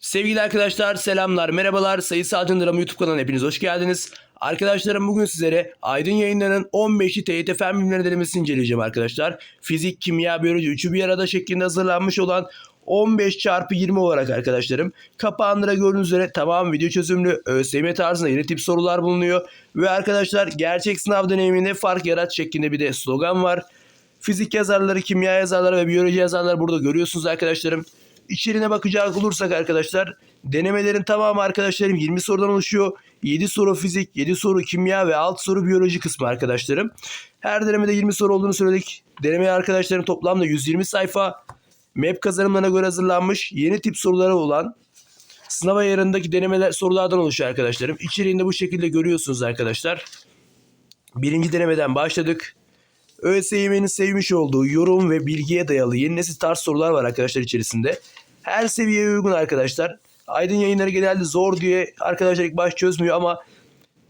Sevgili arkadaşlar selamlar merhabalar sayısal Drama YouTube kanalına hepiniz hoş geldiniz. Arkadaşlarım bugün sizlere Aydın yayınlarının 15'i TYT Fen Bilimleri denemesini inceleyeceğim arkadaşlar. Fizik, kimya, biyoloji üçü bir arada şeklinde hazırlanmış olan 15 çarpı 20 olarak arkadaşlarım. Kapağında gördüğünüz üzere tamam video çözümlü ÖSYM tarzında yeni tip sorular bulunuyor. Ve arkadaşlar gerçek sınav deneyiminde fark yarat şeklinde bir de slogan var. Fizik yazarları, kimya yazarları ve biyoloji yazarları burada görüyorsunuz arkadaşlarım. İçeriğine bakacak olursak arkadaşlar denemelerin tamamı arkadaşlarım 20 sorudan oluşuyor. 7 soru fizik, 7 soru kimya ve 6 soru biyoloji kısmı arkadaşlarım. Her denemede 20 soru olduğunu söyledik. Deneme arkadaşlarım toplamda 120 sayfa. MEP kazanımlarına göre hazırlanmış yeni tip soruları olan sınav ayarındaki denemeler sorulardan oluşuyor arkadaşlarım. İçeriğinde bu şekilde görüyorsunuz arkadaşlar. Birinci denemeden başladık. ÖSYM'nin sevmiş olduğu yorum ve bilgiye dayalı yeni nesil tarz sorular var arkadaşlar içerisinde. Her seviyeye uygun arkadaşlar. Aydın yayınları genelde zor diye arkadaşlar ilk baş çözmüyor ama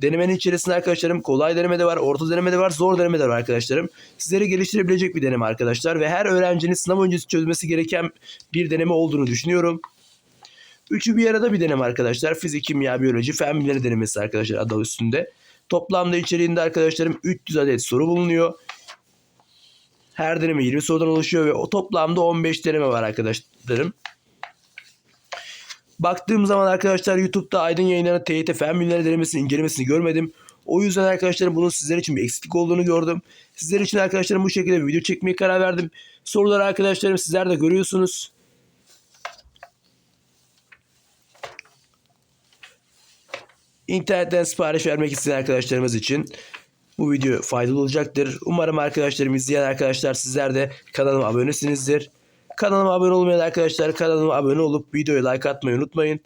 denemenin içerisinde arkadaşlarım kolay deneme de var, orta deneme de var, zor deneme de var arkadaşlarım. Sizleri geliştirebilecek bir deneme arkadaşlar ve her öğrencinin sınav öncesi çözmesi gereken bir deneme olduğunu düşünüyorum. Üçü bir arada bir deneme arkadaşlar. Fizik, kimya, biyoloji, fen bilimleri denemesi arkadaşlar adı üstünde. Toplamda içeriğinde arkadaşlarım 300 adet soru bulunuyor. Her deneme 20 sorudan oluşuyor ve o toplamda 15 deneme var arkadaşlarım. Baktığım zaman arkadaşlar YouTube'da Aydın yayınlarının TYT Fen Bilimleri denemesini incelemesini görmedim. O yüzden arkadaşlarım bunun sizler için bir eksiklik olduğunu gördüm. Sizler için arkadaşlarım bu şekilde bir video çekmeye karar verdim. Soruları arkadaşlarım sizler de görüyorsunuz. İnternetten sipariş vermek isteyen arkadaşlarımız için bu video faydalı olacaktır. Umarım arkadaşlarım izleyen arkadaşlar sizler de kanalıma abonesinizdir. Kanalıma abone olmayan arkadaşlar kanalıma abone olup videoya like atmayı unutmayın.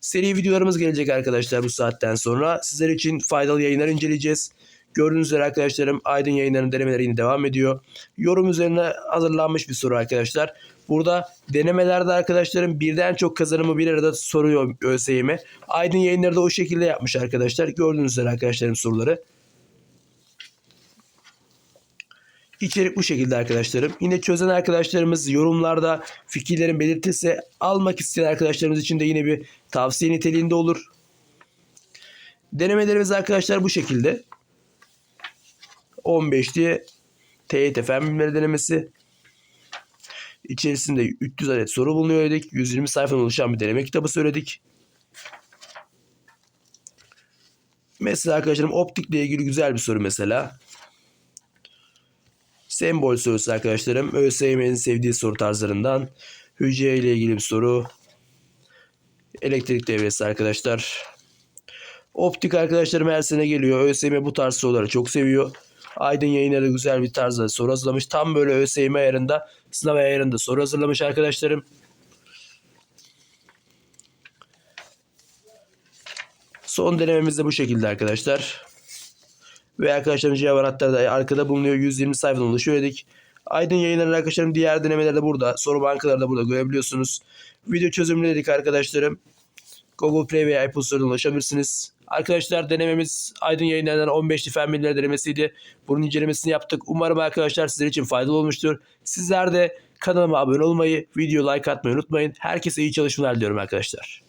Seri videolarımız gelecek arkadaşlar bu saatten sonra. Sizler için faydalı yayınlar inceleyeceğiz. Gördüğünüz üzere arkadaşlarım Aydın yayınlarının denemeleri yine devam ediyor. Yorum üzerine hazırlanmış bir soru arkadaşlar. Burada denemelerde arkadaşlarım birden çok kazanımı bir arada soruyor ÖSYM. Aydın yayınları da o şekilde yapmış arkadaşlar. Gördüğünüz üzere arkadaşlarım soruları. İçerik bu şekilde arkadaşlarım. Yine çözen arkadaşlarımız yorumlarda fikirlerin belirtirse almak isteyen arkadaşlarımız için de yine bir tavsiye niteliğinde olur. Denemelerimiz arkadaşlar bu şekilde. 15 diye TYT Fen Bilimleri denemesi. İçerisinde 300 adet soru bulunuyor dedik. 120 sayfadan oluşan bir deneme kitabı söyledik. Mesela arkadaşlarım optikle ilgili güzel bir soru mesela. Sembol sorusu arkadaşlarım. ÖSYM'nin sevdiği soru tarzlarından. Hücre ile ilgili bir soru. Elektrik devresi arkadaşlar. Optik arkadaşlarım her sene geliyor. ÖSYM bu tarz soruları çok seviyor. Aydın yayınları güzel bir tarzda soru hazırlamış. Tam böyle ÖSYM ayarında, sınav ayarında soru hazırlamış arkadaşlarım. Son denememiz de bu şekilde arkadaşlar. Ve arkadaşlarım cevap anahtarı da arkada bulunuyor. 120 sayfadan oluşuyor dedik. Aydın yayınları arkadaşlarım diğer denemeler de burada. Soru bankaları da burada görebiliyorsunuz. Video çözümlü dedik arkadaşlarım. Google Play veya Apple Store'dan ulaşabilirsiniz. Arkadaşlar denememiz Aydın yayınlarından 15'li fen bilimleri denemesiydi. Bunun incelemesini yaptık. Umarım arkadaşlar sizler için faydalı olmuştur. Sizler de kanalıma abone olmayı, video like atmayı unutmayın. Herkese iyi çalışmalar diliyorum arkadaşlar.